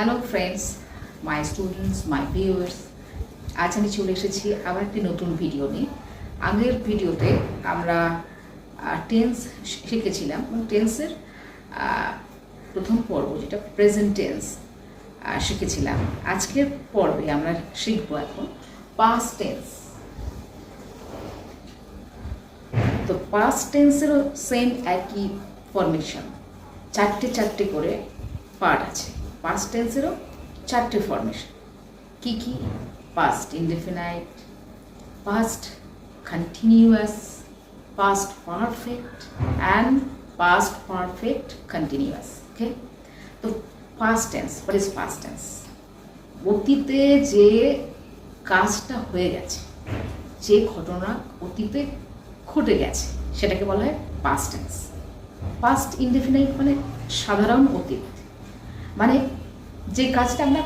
Hello friends my students my viewers আজ আমি চলে এসেছি আবার একটি নতুন ভিডিও নিয়ে। আগের ভিডিওতে আমরা টেন্স শিখেছিলাম। এবং টেন্সের প্রথম পর্ব যেটা প্রেজেন্ট টেন্স শিখেছিলাম। আজকের পর্বে আমরা শিখব এখন পাস্ট টেন্স তো পাস্ট টেন্সেরও সেম একই ফরমেশন চারটে চারটে করে পার্ট আছে। পাস্ট টেন্সেরও চারটে ফরমেশন কি কি? Past indefinite past continuous past perfect and past perfect continuous okay তো past tense what is past tense অতীতে যে কাজটা হয়ে গেছে, যে ঘটনা অতীতে ঘটে গেছে, সেটাকে বলা হয় পাস্ট টেন্স পাস্ট ইনডেফিনাইট মানে সাধারণ অতীত। মানে যে কাজটা আমরা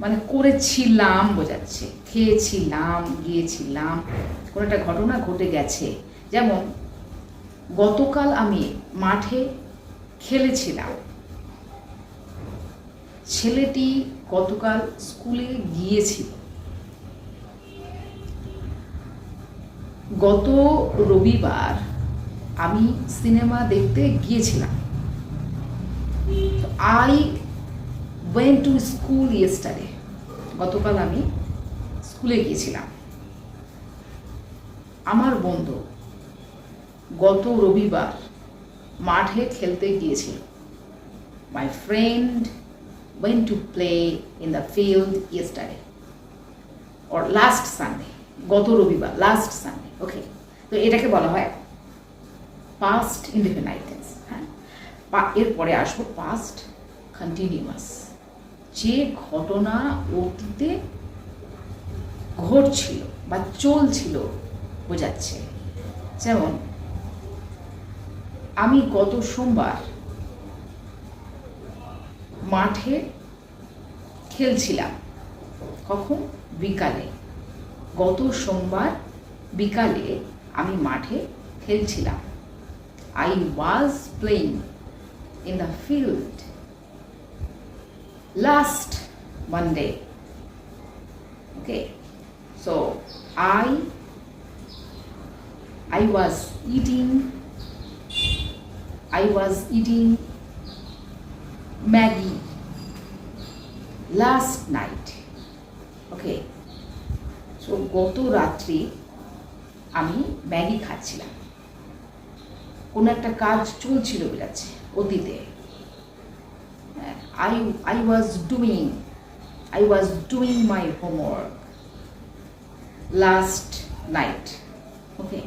মানে করেছিলাম বোঝাচ্ছে, খেয়েছিলাম, গিয়েছিলাম, কোনো একটা ঘটনা ঘটে গেছে। যেমন গতকাল আমি মাঠে খেলেছিলাম। ছেলেটি গতকাল স্কুলে গিয়েছিল। গত রবিবার আমি সিনেমা দেখতে গিয়েছিলাম। I went to school yesterday গতকাল আমি স্কুলে গিয়েছিলাম। আমার বন্ধু গত রবিবার মাঠে খেলতে গিয়েছিল। My friend went to play in the field yesterday or last Sunday গত রবিবার লাস্ট সানডে ওকে তো এটাকে বলা হয় পাস্ট ইন্ডিপেন্ডেন্স এরপরে আসব পাস্ট কন্টিনিউয়াস যে ঘটনা অতীতে ঘটছিল বা চলছিল, বোঝাচ্ছে। যেমন, আমি গত সোমবার মাঠে খেলছিলাম, কখন? বিকালে। গত সোমবার বিকালে আমি মাঠে খেলছিলাম। I was playing in the field last Monday. Okay, so I I was eating I was eating Maggie last night. Okay, so গত রাত্রি আমি ম্যাগি খাচ্ছিলাম কোনো একটা কাজ চলছিল বোঝাচ্ছে অতীতে। I I was doing I was doing my homework last night okay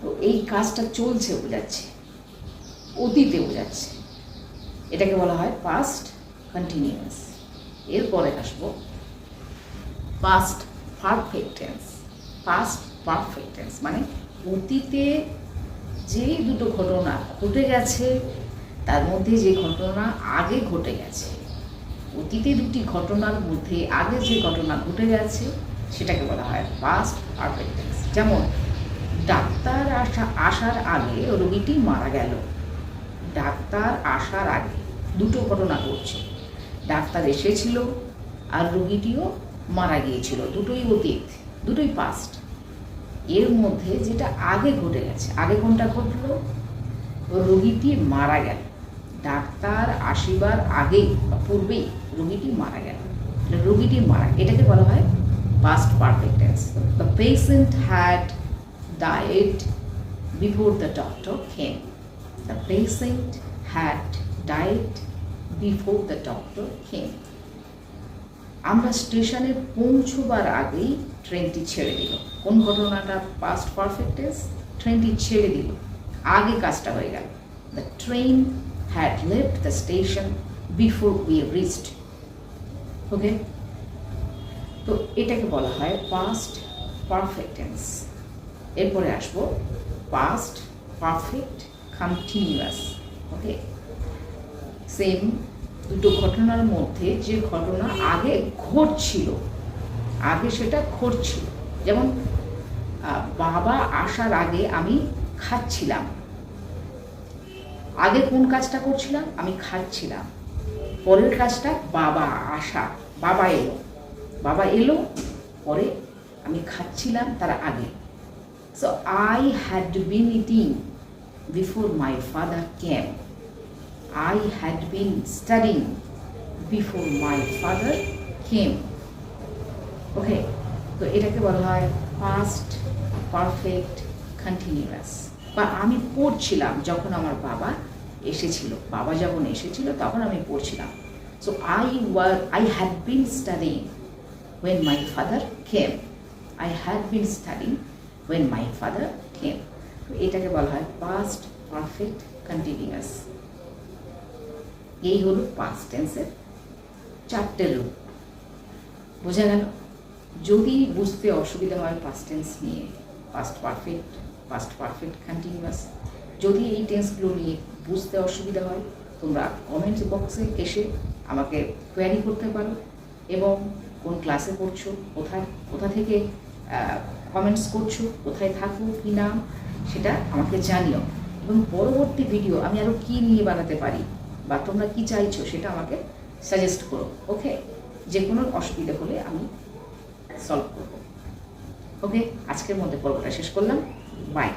তো এই কাজটা চলছে, বোঝাচ্ছে। অতীতে বোঝাচ্ছে। এটাকে বলা হয় পাস্ট কন্টিনিউয়াস এরপরে আসব। Past perfect tense past perfect tense মানে অতীতে যে দুটো ঘটনা ঘটে গেছে, তার মধ্যে যে ঘটনা আগে ঘটে গেছে, অতীতে দুটি ঘটনার মধ্যে আগে যে ঘটনা ঘটে গেছে, সেটাকে বলা হয় পাস্ট পারফেক্ট যেমন, ডাক্তার আসা, আসার আগে রোগীটি মারা গেল। ডাক্তার আসার আগে দুটো ঘটনা ঘটছে। ডাক্তার এসেছিল আর রোগীটিও মারা গিয়েছিল। দুটোই অতীত, দুটোই পাস্ট এর মধ্যে যেটা আগে ঘটে গেছে, আগে কোনটা ঘটলো? রোগীটি মারা গেল। ডাক্তার আসিবার আগেই বা পূর্বেই রোগীটি মারা গেল। রোগীটি মারা, এটাকে বলা হয় past perfect tense the patient had died before the doctor came the patient had died before the doctor came আমরা স্টেশনে পৌঁছবার আগেই ট্রেনটি ছেড়ে দিল। কোন ঘটনাটা পাস্ট পারফেক্টেস ট্রেনটি ছেড়ে দিল। আগে কাজটা হয়ে গেল। The train had left the station before we reached okay তো এটাকে বলা হয় পাস্ট পারফেক্টেন্স এরপরে আসব। Past perfect continuous okay same দুটো ঘটনার মধ্যে যে ঘটনা আগে ঘটছিল আগে সেটা ঘটছিল যেমন বাবা আসার আগে আমি খাচ্ছিলাম। আগে কোন কাজটা করছিলাম? আমি খাচ্ছিলাম। পরের কাজটা বাবা আসা, বাবা এলো। বাবা এলো, পরে আমি খাচ্ছিলাম তার আগে। So I had been eating before my father came I had been studying before my father came okay তো এটাকে বলা হয় পাস্ট পারফেক্ট কন্টিনিউয়াস বা আমি পড়ছিলাম যখন আমার বাবা এসেছিল। বাবা যখন এসেছিল, তখন আমি পড়ছিলাম। So I were I had been studying when my father came. I had been studying when my father came. তো এটাকে বলা হয় পাস্ট পারফেক্ট কন্টিনিউয়াস এই হলো পাস্ট টেন্সের চারটে রূপ। বোঝা গেল? যদি বুঝতে অসুবিধা হয় পাস্ট টেন্স নিয়ে past perfect past perfect continuous যদি এই টেন্সগুলো নিয়ে বুঝতে অসুবিধা হয়, তোমরা কমেন্ট বক্সে এসে আমাকে কোয়ারি করতে পারো এবং কোন ক্লাসে পড়ছো, কোথায়, কোথা থেকে কমেন্টস করছ, কোথায় থাকো, কী নাম, সেটা আমাকে জানিও। এবং পরবর্তী ভিডিও আমি আরও কী নিয়ে বানাতে পারি বা তোমরা কী চাইছো সেটা আমাকে সাজেস্ট করো ওকে যে কোনো অসুবিধা হলে আমি সলভ করব। ওকে আজকের মধ্যে পর্বটা শেষ করলাম। বাই